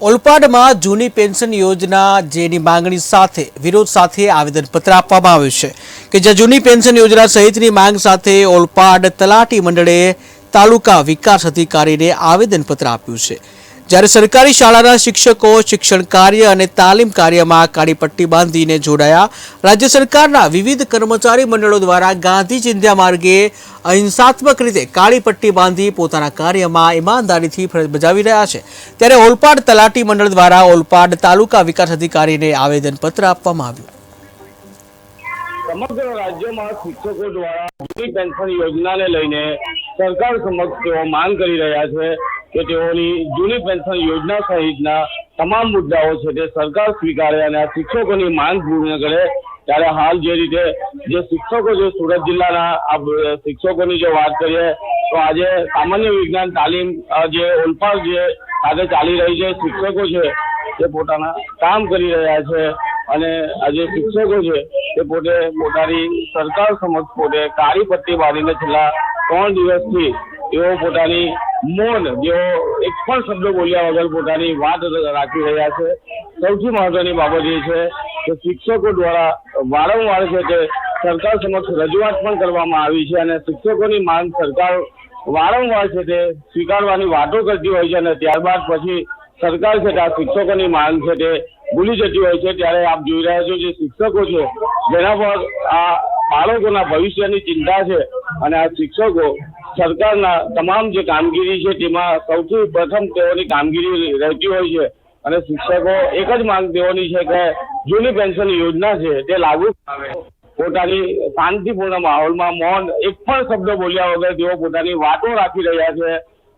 ઓલપાડમાં જૂની પેન્શન યોજના જેની માંગણી સાથે, વિરોધ સાથે આવેદનપત્ર આપવામાં આવ્યું છે કે જે જૂની પેન્શન યોજના સહિતની માંગ સાથે ઓલપાડ તલાટી મંડળે તાલુકા વિકાસ અધિકારીને આવેદનપત્ર આપ્યું છે. જ્યારે સરકારી શાળાના શિક્ષકો શિક્ષણ કાર્ય અને તાલીમ કાર્યમાં કાળી પટ્ટી બાંધીને જોડાયા, રાજ્ય સરકારના વિવિધ કર્મચારી મંડળો દ્વારા ગાંધી ચિંધ્યા માર્ગે અહિંસાત્મક રીતે કાળી પટ્ટી બાંધી પોતાના કાર્યમાં ઈમાનદારીથી ફરજ બજાવી રહ્યા છે. ત્યારે ઓલપાડ તલાટી મંડળ દ્વારા ઓલપાડ તાલુકા વિકાસ અધિકારીને આવેદનપત્ર આપવામાં આવ્યું. સમગ્ર રાજ્યમાં શિક્ષકો દ્વારા પેન્શન યોજનાને લઈને સરકાર સમક્ષ તેઓ માંગ કરી રહ્યા છે. કે તેઓની જૂની પેન્શન યોજના સહિતના તમામ મુદ્દાઓ છે તે સરકાર સ્વીકારે અને આ શિક્ષકોની માંગ પૂર્ણ કરે, ત્યારે હાલ જે રીતે જે શિક્ષકો છે સુરત જિલ્લાના, આ શિક્ષકોની જો વાત કરીએ, તો આજે સામાન્ય વિજ્ઞાન તાલીમ જે ઓલપાડ જે ખાતે ચાલી રહી છે, શિક્ષકો છે તે પોતાના કામ કરી રહ્યા છે અને આજે શિક્ષકો છે તે પોતે પોતાની સરકાર સમક્ષ પોતે કાળી પટ્ટી બાંધીને છેલ્લા ત્રણ દિવસથી તેઓ પોતાની મૌન. જેઓ એક પણ શબ્દ બોલ્યા વગર પોતાની વાત રાખી રહ્યા છે. સૌથી મહત્વની બાબત એ છે કે શિક્ષકો દ્વારા વારંવાર છે તે સરકાર સમક્ષ રજૂઆત પણ કરવામાં આવી છે અને શિક્ષકોની માંગ સરકાર વારંવાર છે તે સ્વીકારવાની વાતો કરતી હોય છે અને ત્યારબાદ પછી સરકાર છે તે આ શિક્ષકોની માંગ છે તે ભૂલી જતી હોય છે. ત્યારે આપ જોઈ રહ્યા છો જે શિક્ષકો છે, જેના પર આ બાળકોના ભવિષ્યની ચિંતા છે અને આ શિક્ષકો સરકારના તમામ જે કામગીરી છે, તેમાં સૌથી પ્રથમ તેઓની કામગીરી રહેતી હોય છે અને શિક્ષકો એક જ માંગ તેઓની છે કે જૂની પેન્શન યોજના છે, તે લાગુ આવે પોતાની શાંતિપૂર્ણ માહોલમાં મૌન એક પણ શબ્દ બોલ્યા વગર તેઓ પોતાની વાતો રાખી રહ્યા છે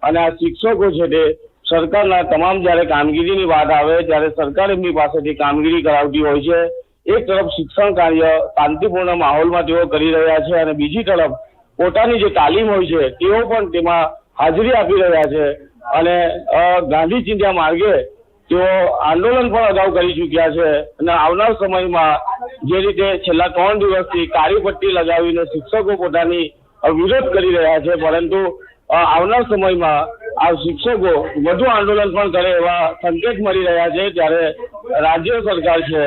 અને આ શિક્ષકો છે તે સરકારના તમામ જ્યારે કામગીરીની વાત આવે, ત્યારે સરકાર એમની પાસેથી કામગીરી કરાવતી હોય છે. એક તરફ શિક્ષણ કાર્ય શાંતિપૂર્ણ માહોલમાં તેઓ કરી રહ્યા છે અને બીજી તરફ પોતાની જે તાલીમ હોય છે, તેઓ પણ તેમાં હાજરી આપી રહ્યા છે. અને ગાંધી ચિંધ્યા માર્ગે તેઓ આંદોલન પણ અગાઉ કરી ચૂક્યા છે. અને આવનાર સમયમાં જે રીતે છેલ્લા ત્રણ દિવસથી કાળી લગાવીને શિક્ષકો પોતાની વિરોધ કરી રહ્યા છે, પરંતુ આવનાર સમયમાં આ શિક્ષકો વધુ આંદોલન પણ કરે એવા સંકેત મળી રહ્યા છે. ત્યારે રાજ્ય સરકાર છે,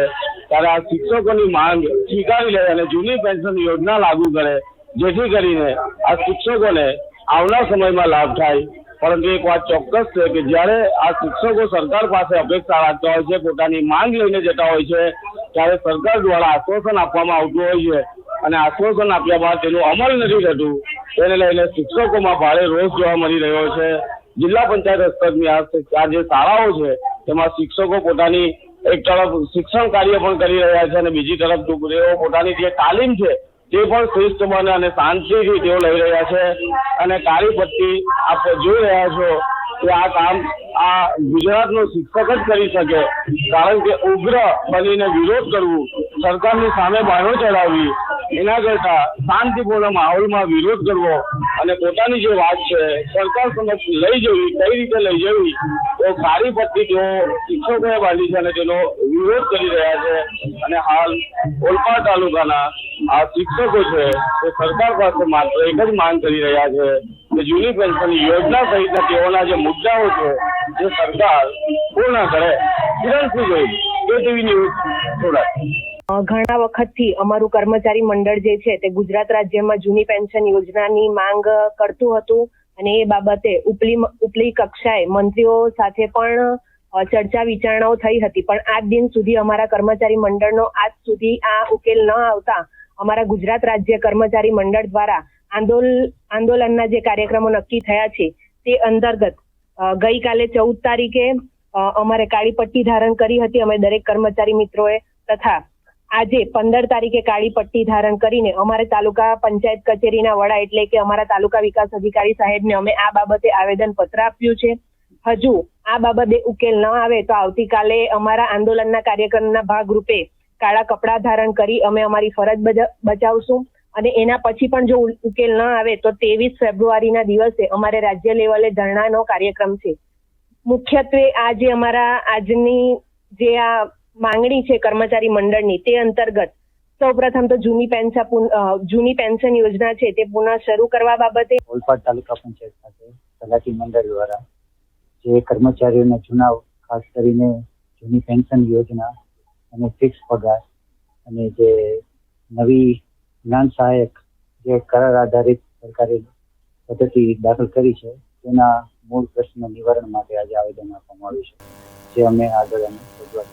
ત્યારે આ શિક્ષકોની માંગ સ્વીકારી લે અને જૂની પેન્શન યોજના લાગુ કરે. જેથી કરીને આ શિક્ષકોને આવનાર સમયમાં લાભ થાય. પરંતુ એક વાત ચોક્કસ છે કે જ્યારે આ શિક્ષકો સરકાર પાસે અપેક્ષા રાખતા હોય છે, પોતાની માંગ લઈને જતા હોય છે, ત્યારે સરકાર દ્વારા આશ્વાસન આપવામાં આવતું હોય છે. અને આશ્વાસન આપ્યા બાદ તેનું અમલ નથી થતું, તેને લઈને શિક્ષકોમાં ભારે રોષ જોવા મળી રહ્યો છે. જિલ્લા પંચાયત સ્તરની આ જે શાળાઓ છે, તેમાં શિક્ષકો પોતાની એક તરફ શિક્ષણ કાર્ય પણ કરી રહ્યા છે અને બીજી તરફ તેઓ પોતાની જે તાલીમ છે તે પણ શ્રેષ્ઠ બને અને શાંતિથી તેઓ લઈ રહ્યા છે અને કાળી પટ્ટી આપ જોઈ રહ્યા છો કે આ કામ આ ગુજરાતનો શિક્ષક જ કરી શકે. કારણ કે ઉગ્ર બનીને વિરોધ કરવું સરકારની સામે બાણો ચડાવવી, એના કરતા શાંતિપૂર્ણ માહોલમાં વિરોધ કરવો અને પોતાની જે વાત છે સરકાર સમક્ષ લઈ જવી કઈ રીતે લઈ જવી તો સારી પટ્ટી તેઓ શિક્ષકોએ બાંધી છે અને તેનો વિરોધ કરી રહ્યા છે અને હાલ ઓલપાડ તાલુકાના આ શિક્ષકો છે તે સરકાર પાસે માત્ર એક જ માંગ કરી રહ્યા છે કે જૂની પેન્શન યોજના સહિતના તેઓના જે મુદ્દાઓ છે જે સરકાર પૂર્ણ કરે કિરણસિંહ એ કેટીવી ન્યૂઝ અ, ઘણા વખતથી અમારું કર્મચારી મંડળ જે છે તે ગુજરાત રાજ્યમાં જૂની પેન્શન યોજનાની માંગ કરતું હતું અને એ બાબતે ઉપલી ઉપલી કક્ષાએ મંત્રીઓ સાથે પણ ચર્ચા વિચારણાઓ થઈ હતી. પણ આજ દિન સુધી અમારા કર્મચારી મંડળનો આજ સુધી આ ઉકેલ ન આવતા અમારા ગુજરાત રાજ્ય કર્મચારી મંડળ દ્વારા આંદોલ, આંદોલનના જે કાર્યક્રમો નક્કી થયા છે તે અંતર્ગત ગઈકાલે ચૌદ તારીખે અમારે કાળી પટ્ટી ધારણ કરી હતી. અમે દરેક કર્મચારી મિત્રોએ તથા આજે પંદર તારીખે કાળી પટ્ટી ધારણ કરીને અમારે તાલુકા પંચાયત કચેરીના વડા એટલે કે અમારા તાલુકા વિકાસ અધિકારી સાહેબને અમે આ બાબતે આવેદન પત્ર આપ્યું છે. હજુ આ બાબતે ઉકેલ ન આવે તો આવતીકાલે અમારા આંદોલનના કાર્યક્રમના ભાગરૂપે કાળા કપડાં ધારણ કરી અમે અમારી ફરજ બજાવશું. અને એના પછી પણ જો ઉકેલ ન આવે તો ત્રેવીસ ફેબ્રુઆરીના દિવસે અમારે રાજ્ય લેવલે ધરણાનો કાર્યક્રમ છે. મુખ્યત્વે આજે અમારા આજની જે આ માંગણી છે કર્મચારી મંડળની તે અંતર્ગત સૌપ્રથમ તો જૂની પેન્શન પુન- જૂની પેન્શન યોજના છે તે પુનઃ શરૂ કરવા બાબતે ઓલપાડ તાલુકા પંચાયત ખાતે તલાટી મંડળ દ્વારા જે કર્મચારીઓને જૂના ખાસ કરીને જૂની પેન્શન યોજના અને ફિક્સ પગાર અને જે નવી જ્ઞાન સહાયક જે કરાર આધારિત સરકારે પદ્ધતિ દાખલ કરી છે, તેના મૂળ પ્રશ્ન નિવારણ માટે આજે આવેદન આપવામાં આવ્યું છે. જે અમે આગળ અમે રજૂઆત